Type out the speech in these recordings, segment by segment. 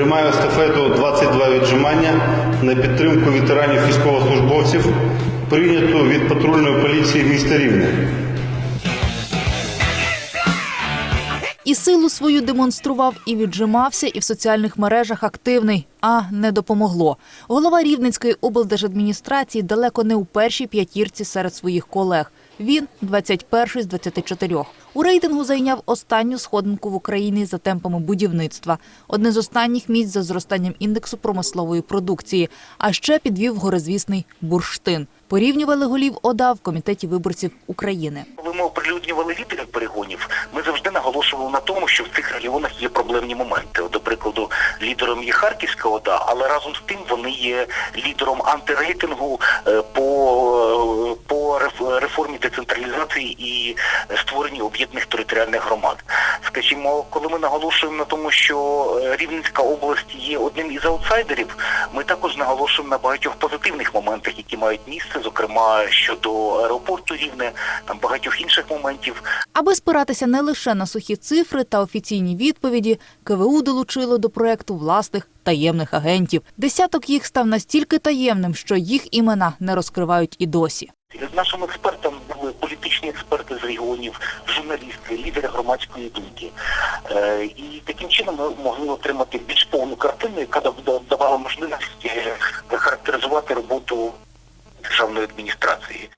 Приймаю естафету 22 віджимання на підтримку ветеранів військовослужбовців, прийняту від патрульної поліції міста Рівне. І силу свою демонстрував, і віджимався, і в соціальних мережах активний. А не допомогло. Голова Рівненської облдержадміністрації далеко не у першій п'ятірці серед своїх колег. Він 21 з 24. У рейтингу зайняв останню сходинку в Україні за темпами будівництва. Одне з останніх місць за зростанням індексу промислової продукції. А ще підвів горизвісний бурштин. Порівнювали голів ОДА в комітеті виборців України. Коли ми оприлюднювали лідерів перегонів, ми завжди наголошували на тому, що в цих регіонах є проблемні моменти. До прикладу, лідером є Харківська ОДА, але разом з тим вони є лідером антирейтингу е, по, е, по реформі децентралізації і створенні об'єднаних територіальних громад. Скажімо, коли ми наголошуємо на тому, що е, Рівненська область є одним із аутсайдерів, ми також наголошуємо на багатьох позитивних моментах, які мають місце, зокрема щодо аеропорту Рівне, там багатьох інших моментів. Аби спиратися не лише на сухі цифри та офіційні відповіді, КВУ долучило до проекту власних таємних агентів. Десяток їх став настільки таємним, що їх імена не розкривають і досі. Нашим експертам були політичні експерти з регіонів, журналісти, лідери громадської думки. Е, і таким чином ми могли отримати більш повну картину, яка давала можливість е, характеризувати роботу державної адміністрації.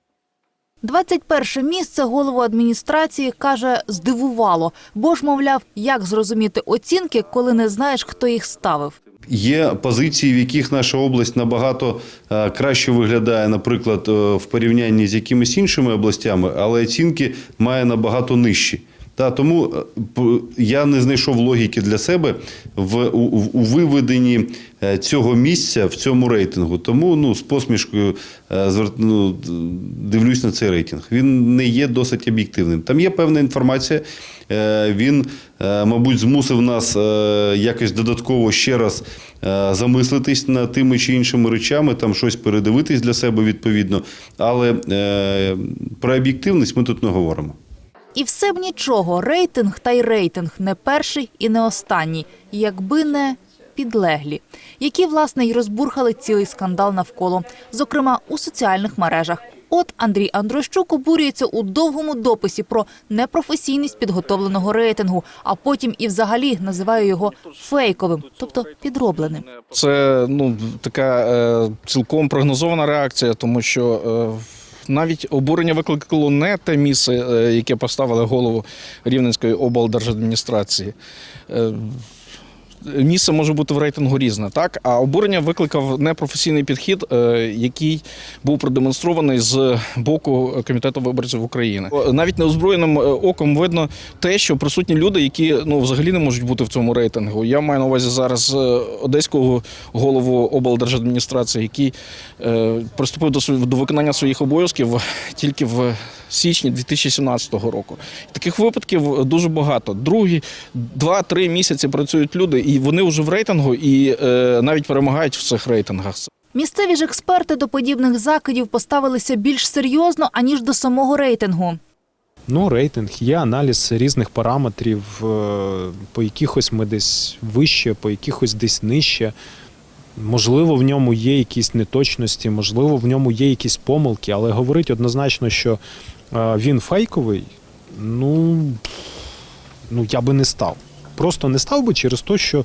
21 місце голову адміністрації каже здивувало, бо ж мовляв, як зрозуміти оцінки, коли не знаєш, хто їх ставив. Є позиції, в яких наша область набагато е, краще виглядає, наприклад, е, в порівнянні з якимись іншими областями, але оцінки має набагато нижчі. Та тому е, я не знайшов логіки для себе в у, у- виведенні цього місця в цьому рейтингу. Тому ну з посмішкою е, ну, дивлюсь на цей рейтинг. Він не є досить об'єктивним. Там є певна інформація. Е, Він, е, мабуть, змусив нас е, якось додатково ще раз е, замислитись над тими чи іншими речами, там щось передивитись для себе відповідно. Але е, про об'єктивність ми тут не говоримо. І все б нічого, рейтинг та й рейтинг не перший і не останній, якби не підлеглі, які власне й розбурхали цілий скандал навколо, зокрема у соціальних мережах. От Андрій Андрощук обурюється у довгому дописі про непрофесійність підготовленого рейтингу, а потім і взагалі називає його фейковим, тобто підробленим. Це ну така е, цілком прогнозована реакція, тому що е, навіть обурення викликало не те місце, е, яке поставили голову Рівненської облдержадміністрації. Е, Місце може бути в рейтингу різне, так а обурення викликав непрофесійний підхід, е, який був продемонстрований з боку комітету виборців України. Навіть неозброєним е, оком видно те, що присутні люди, які ну взагалі не можуть бути в цьому рейтингу. Я маю на увазі зараз е, одеського голову облдержадміністрації, який приступив до до виконання своїх обов'язків тільки в січні 2017 року. Таких випадків дуже багато. Другі два-три місяці працюють люди, і вони вже в рейтингу і е, навіть перемагають в цих рейтингах. Місцеві ж експерти до подібних закидів поставилися більш серйозно аніж до самого рейтингу. Ну, рейтинг є аналіз різних параметрів, е, по якихось ми десь вище, по якихось десь нижче. Можливо, в ньому є якісь неточності, можливо, в ньому є якісь помилки, але говорить однозначно, що е, він фейковий, ну, ну я би не став. Просто не став би через те, що,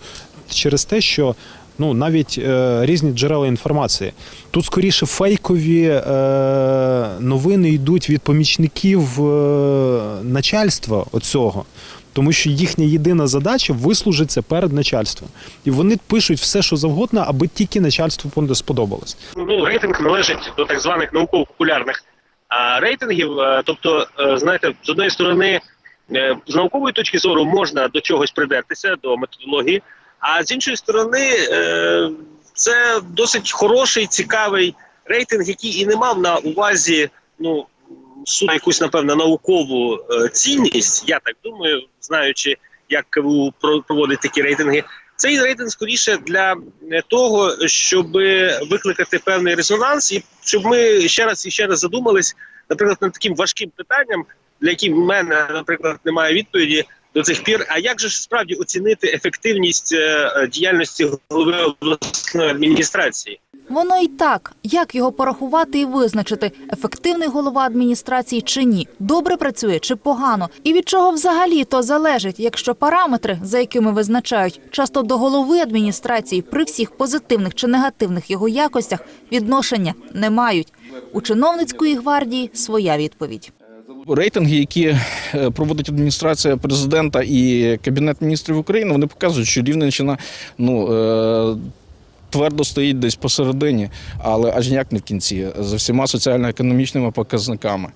через те, що ну, навіть е, різні джерела інформації. Тут скоріше фейкові е, новини йдуть від помічників е, начальства оцього. Тому що їхня єдина задача вислужитися перед начальством. І вони пишуть все, що завгодно, аби тільки начальству сподобалось. ну, рейтинг належить до так званих науково-популярних а, рейтингів. Е, Тобто, е, знаєте, з одної сторони, е, з наукової точки зору можна до чогось придертися, до методології, а з іншої сторони, це досить хороший, цікавий рейтинг, який і не мав на увазі ну, суто якусь, напевно, наукову цінність, я так думаю, знаючи, як КВУ про- проводить такі рейтинги. Цей рейтинг скоріше для е, того, щоб викликати певний резонанс, і щоб ми ще раз і ще раз задумались, наприклад, над таким важким питанням, для яких в мене, наприклад, немає відповіді до цих пір. А як же ж справді оцінити ефективність е, е, діяльності голови обласної адміністрації? Воно і так. Як його порахувати і визначити, ефективний голова адміністрації чи ні, добре працює чи погано, і від чого взагалі то залежить, якщо параметри, за якими визначають, часто до голови адміністрації при всіх позитивних чи негативних його якостях відношення не мають. У чиновницької гвардії своя відповідь. Рейтинги, які е, проводить адміністрація президента і кабінет міністрів України, вони показують, що Рівненщина ну е, твердо стоїть десь посередині, але аж ніяк не в кінці за всіма соціально-економічними показниками.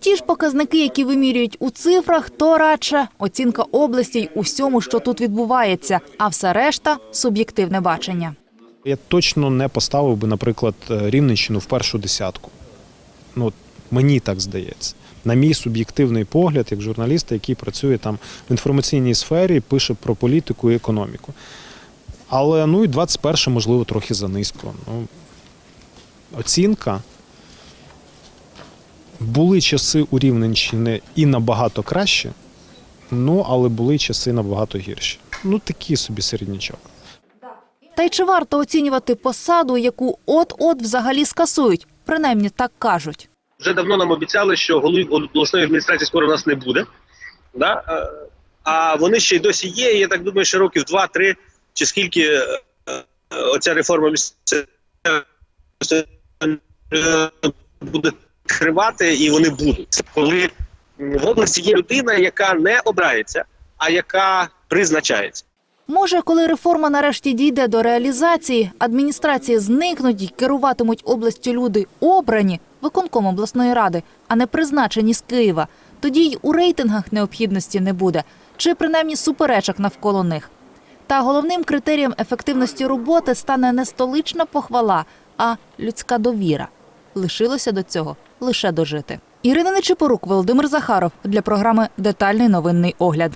Ті ж показники, які вимірюють у цифрах, то радше оцінка області й усьому, що тут відбувається, а все решта суб'єктивне бачення. Я точно не поставив би, наприклад, е, Рівненщину в першу десятку. Ну, мені так здається. На мій суб'єктивний погляд, як журналіста, який працює там в інформаційній сфері, пише про політику і економіку. Але ну і 21 можливо, трохи занизько. Ну, оцінка. Були часи у Рівненщини і набагато краще, ну але були часи набагато гірші. Ну, такий собі середнячок. Та й чи варто оцінювати посаду, яку от-от взагалі скасують? Принаймні так кажуть. Вже давно нам обіцяли, що голів обласної адміністрації скоро у нас не буде. Да? Е, А вони ще й досі є. Я так думаю, що років два-три, чи скільки е, оця реформа буде тривати, і вони будуть. Коли в області є людина, яка не обирається, а яка призначається. Може, коли реформа нарешті дійде до реалізації, адміністрації зникнуть і керуватимуть областю люди обрані виконком обласної ради, а не призначені з Києва. Тоді й у рейтингах необхідності не буде, чи принаймні суперечок навколо них. Та головним критерієм ефективності роботи стане не столична похвала, а людська довіра. Лишилося до цього лише дожити. Ірина Нечипорук, Володимир Захаров для програми Детальний новинний огляд.